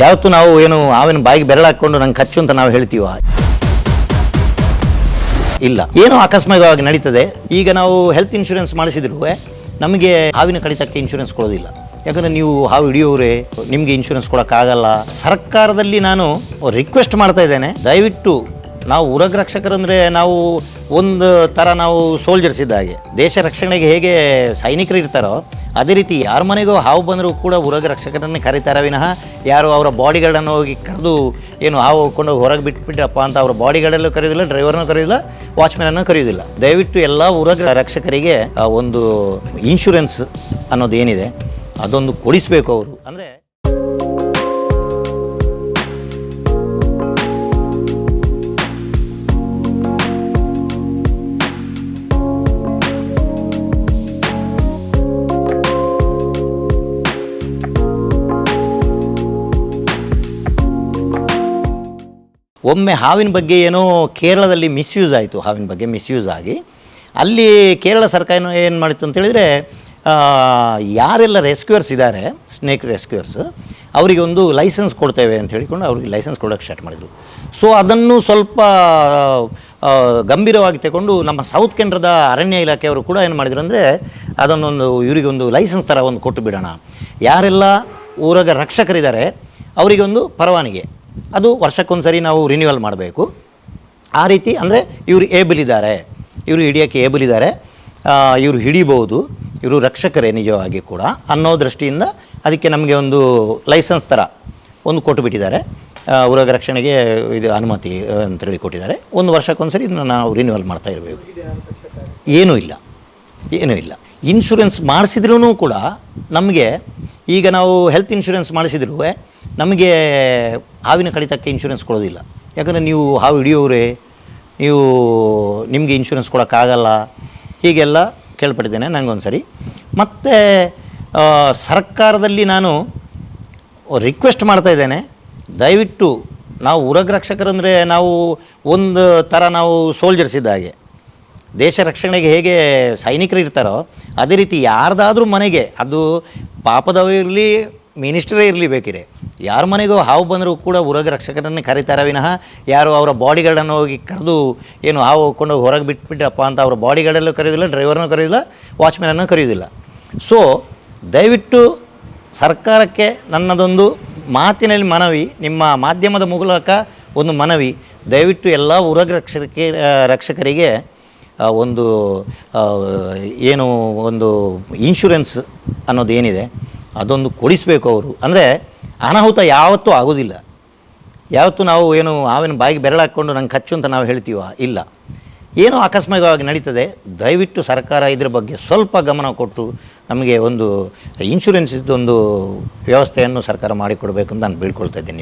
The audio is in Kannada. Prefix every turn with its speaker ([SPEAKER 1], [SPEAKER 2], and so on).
[SPEAKER 1] ಯಾವತ್ತು ನಾವು ಏನು ಆವಿನ ಬಾಯಿಗೆ ಬೆರಳಾಕೊಂಡು ನಂಗೆ ಕಚ್ಚು ಅಂತ ನಾವು ಹೇಳ್ತೀವ? ಇಲ್ಲ. ಏನು ಆಕಸ್ಮಿಕವಾಗಿ ನಡೀತದೆ. ಈಗ ನಾವು ಹೆಲ್ತ್ ಇನ್ಶೂರೆನ್ಸ್ ಮಾಡಿಸಿದ್ರು ನಮಗೆ ಹಾವಿನ ಕಡಿತಕ್ಕೆ ಇನ್ಶೂರೆನ್ಸ್ ಕೊಡೋದಿಲ್ಲ. ಯಾಕಂದ್ರೆ ನೀವು ಹಾವು ಹಿಡಿಯೋರೆ ನಿಮಗೆ ಇನ್ಶೂರೆನ್ಸ್ ಕೊಡೋಕ್ಕಾಗಲ್ಲ. ಸರ್ಕಾರದಲ್ಲಿ ನಾನು ರಿಕ್ವೆಸ್ಟ್ ಮಾಡ್ತಾ ಇದ್ದೇನೆ. ದಯವಿಟ್ಟು ನಾವು ಉರಗ ರಕ್ಷಕರಂದರೆ ನಾವು ಒಂದು ಥರ ನಾವು ಸೋಲ್ಜರ್ಸ್ ಇದ್ದ ಹಾಗೆ. ದೇಶ ರಕ್ಷಣೆಗೆ ಹೇಗೆ ಸೈನಿಕರು ಇರ್ತಾರೋ, ಅದೇ ರೀತಿ ಯಾರ ಮನೆಗೂ ಹಾವು ಬಂದರೂ ಕೂಡ ಉರಗ ರಕ್ಷಕರನ್ನು ಕರೀತಾರೆ ವಿನಃ ಯಾರು ಅವರ ಬಾಡಿಗಳನ್ನು ಹೋಗಿ ಕರೆದು ಏನು ಹಾವು ಹೋಗ್ಕೊಂಡು ಹೊರಗೆ ಬಿಟ್ಬಿಟ್ಟಪ್ಪ ಅಂತ ಅವರ ಬಾಡಿಗಳಲ್ಲೂ ಕರೆಯೋದಿಲ್ಲ ಡ್ರೈವರ್ನೂ ಕರೆಯೋದಿಲ್ಲ ವಾಚ್ಮ್ಯಾನನ್ನು ಕರೆಯೋದಿಲ್ಲ. ದಯವಿಟ್ಟು ಎಲ್ಲ ಉರಗ ರಕ್ಷಕರಿಗೆ ಒಂದು ಇನ್ಶೂರೆನ್ಸ್ ಅನ್ನೋದು ಏನಿದೆ, ಅದೊಂದು ಕೊಡಿಸ್ಬೇಕು ಅವರು. ಅಂದರೆ ಒಮ್ಮೆ ಹಾವಿನ ಬಗ್ಗೆ ಏನೋ ಕೇರಳದಲ್ಲಿ ಮಿಸ್ಯೂಸ್ ಆಯಿತು, ಹಾವಿನ ಬಗ್ಗೆ ಮಿಸ್ಯೂಸ್ ಆಗಿ. ಅಲ್ಲಿ ಕೇರಳ ಸರ್ಕಾರ ಏನು ಮಾಡಿತ್ತು ಅಂತ ಹೇಳಿದರೆ ಯಾರೆಲ್ಲ ರೆಸ್ಕ್ಯೂರ್ಸ್ ಇದ್ದಾರೆ ಸ್ನೇಕ್ ರೆಸ್ಕ್ಯೂರ್ಸ್ ಅವರಿಗೆ ಒಂದು ಲೈಸೆನ್ಸ್ ಕೊಡ್ತೇವೆ ಅಂತ ಹೇಳಿಕೊಂಡು ಅವ್ರಿಗೆ ಲೈಸೆನ್ಸ್ ಕೊಡೋಕ್ಕೆ ಸ್ಟಾರ್ಟ್ ಮಾಡಿದರು. ಸೊ ಅದನ್ನು ಸ್ವಲ್ಪ ಗಂಭೀರವಾಗಿ ತಗೊಂಡು ನಮ್ಮ ಸೌತ್ ಕೇಂದ್ರದ ಅರಣ್ಯ ಇಲಾಖೆಯವರು ಕೂಡ ಏನು ಮಾಡಿದ್ರು ಅಂದರೆ, ಅದನ್ನೊಂದು ಇವರಿಗೆ ಒಂದು ಲೈಸೆನ್ಸ್ ಥರ ಒಂದು ಕೊಟ್ಟು ಬಿಡೋಣ. ಯಾರೆಲ್ಲ ಊರಾಗ ರಕ್ಷಕರಿದ್ದಾರೆ, ಅವರಿಗೆ ಒಂದು ಪರವಾನಿಗೆ. ಅದು ವರ್ಷಕ್ಕೊಂದು ಸರಿ ನಾವು ರಿನ್ಯೂವಲ್ ಮಾಡಬೇಕು. ಆ ರೀತಿ ಅಂದರೆ ಇವರು ಏಬಲ್ ಇದ್ದಾರೆ. ಇವರು ಹಿಡಿಯೋಕ್ಕೆ ಏಬಲ್ ಇದ್ದಾರೆ. ಇವರು ಹಿಡಿಬೋದು ಇವರು ರಕ್ಷಕರೇ ನಿಜವಾಗಿ ಕೂಡ ಅನ್ನೋ ದೃಷ್ಟಿಯಿಂದ ಅದಕ್ಕೆ ನಮಗೆ ಒಂದು ಲೈಸೆನ್ಸ್ ಥರ ಒಂದು ಕೊಟ್ಟುಬಿಟ್ಟಿದ್ದಾರೆ ಆ, ಉರಗ ರಕ್ಷಣೆಗೆ ಇದು ಅನುಮತಿ ಅಂತೇಳಿ ಕೊಟ್ಟಿದ್ದಾರೆ. ಒಂದು ವರ್ಷಕ್ಕೊಂದ್ಸರಿ ಇದನ್ನು ನಾವು ರಿನ್ಯೂವಲ್ ಮಾಡ್ತಾ ಇರಬೇಕು. ಏನೂ ಇಲ್ಲ. ಏನೂ ಇಲ್ಲ. ಇನ್ಶೂರೆನ್ಸ್ ಮಾಡಿಸಿದ್ರೂ ಕೂಡ ನಮಗೆ ಈಗ ನಾವು ಹೆಲ್ತ್ ಇನ್ಶೂರೆನ್ಸ್ ಮಾಡಿಸಿದ್ರು ನಮಗೆ ಹಾವಿನ ಕಡಿತಕ್ಕೆ ಇನ್ಶೂರೆನ್ಸ್ ಕೊಡೋದಿಲ್ಲ. ಯಾಕಂದರೆ ನೀವು ಹಾವು ಹಿಡಿಯೋರೆ ನೀವು ನಿಮಗೆ ಇನ್ಶೂರೆನ್ಸ್ ಕೊಡೋಕ್ಕಾಗಲ್ಲ, ಹೀಗೆಲ್ಲ ಕೇಳ್ಪಟ್ಟಿದ್ದೇನೆ ನನಗೊಂದು ಸರಿ ಮತ್ತು ಸರ್ಕಾರದಲ್ಲಿ ನಾನು ರಿಕ್ವೆಸ್ಟ್ ಮಾಡ್ತಾ ಇದ್ದೇನೆ. ದಯವಿಟ್ಟು ನಾವು ಉರಗ ರಕ್ಷಕರಂದರೆ ನಾವು ಒಂದು ಥರ ನಾವು ಸೋಲ್ಜರ್ಸ್ ಇದ್ದ ಹಾಗೆ. ದೇಶ ರಕ್ಷಣೆಗೆ ಹೇಗೆ ಸೈನಿಕರು ಇರ್ತಾರೋ ಅದೇ ರೀತಿ ಯಾರ್ದಾದ್ರೂ ಮನೆಗೆ, ಅದು ಪಾಪದವ ಇರಲಿ, ಮಿನಿಸ್ಟರೇ ಇರಲಿ ಬೇಕಿದೆ. ಯಾರ ಮನೆಗೂ ಹಾವು ಬಂದರೂ ಕೂಡ ಉರಗ ರಕ್ಷಕರನ್ನೇ ಕರೀತಾರೆ ವಿನಃ ಯಾರು ಅವರ ಬಾಡಿಗಾರ್ಡನ್ನು ಹೋಗಿ ಕರೆದು ಏನು ಹಾವು ಹೋಗ್ಕೊಂಡು ಹೊರಗೆ ಬಿಟ್ಬಿಟ್ರಪ್ಪ ಅಂತ ಅವರ ಬಾಡಿಗಾರ್ಡಲ್ಲೂ ಕರೆಯೋದಿಲ್ಲ, ಡ್ರೈವರ್ನೂ ಕರೆಯೋದಿಲ್ಲ, ವಾಚ್ಮ್ಯಾನನ್ನು ಕರೆಯೋದಿಲ್ಲ. ಸೊ ದಯವಿಟ್ಟು ಸರ್ಕಾರಕ್ಕೆ ನನ್ನದೊಂದು ಮಾತಿನಲ್ಲಿ ಮನವಿ, ನಿಮ್ಮ ಮಾಧ್ಯಮದ ಮೂಲಕ ಒಂದು ಮನವಿ, ದಯವಿಟ್ಟು ಎಲ್ಲ ಉರಗ ರಕ್ಷಕ ರಕ್ಷಕರಿಗೆ ಒಂದು ಏನು ಒಂದು ಇನ್ಶೂರೆನ್ಸ್ ಅನ್ನೋದು ಏನಿದೆ, ಅದೊಂದು ಕೊಡಿಸ್ಬೇಕು ಅವರು. ಅಂದರೆ ಅನಾಹುತ ಯಾವತ್ತೂ ಆಗೋದಿಲ್ಲ. ಯಾವತ್ತೂ ನಾವು ಏನು ಆವಿನ ಬಾಯಿಗೆ ಬೆರಳಾಕ್ಕೊಂಡು ನಂಗೆ ಖರ್ಚು ಅಂತ ನಾವು ಹೇಳ್ತೀವ, ಇಲ್ಲ. ಏನೋ ಆಕಸ್ಮಿಕವಾಗಿ ನಡೀತದೆ. ದಯವಿಟ್ಟು ಸರ್ಕಾರ ಇದ್ರ ಬಗ್ಗೆ ಸ್ವಲ್ಪ ಗಮನ ಕೊಟ್ಟು ನಮಗೆ ಒಂದು ಇನ್ಶೂರೆನ್ಸ್ ಒಂದು ವ್ಯವಸ್ಥೆಯನ್ನು ಸರ್ಕಾರ ಮಾಡಿಕೊಡಬೇಕು ಅಂತ ನಾನು ಬೀಳ್ಕೊಳ್ತಾ ಇದ್ದೀನಿ. ನಿಮ್ಮ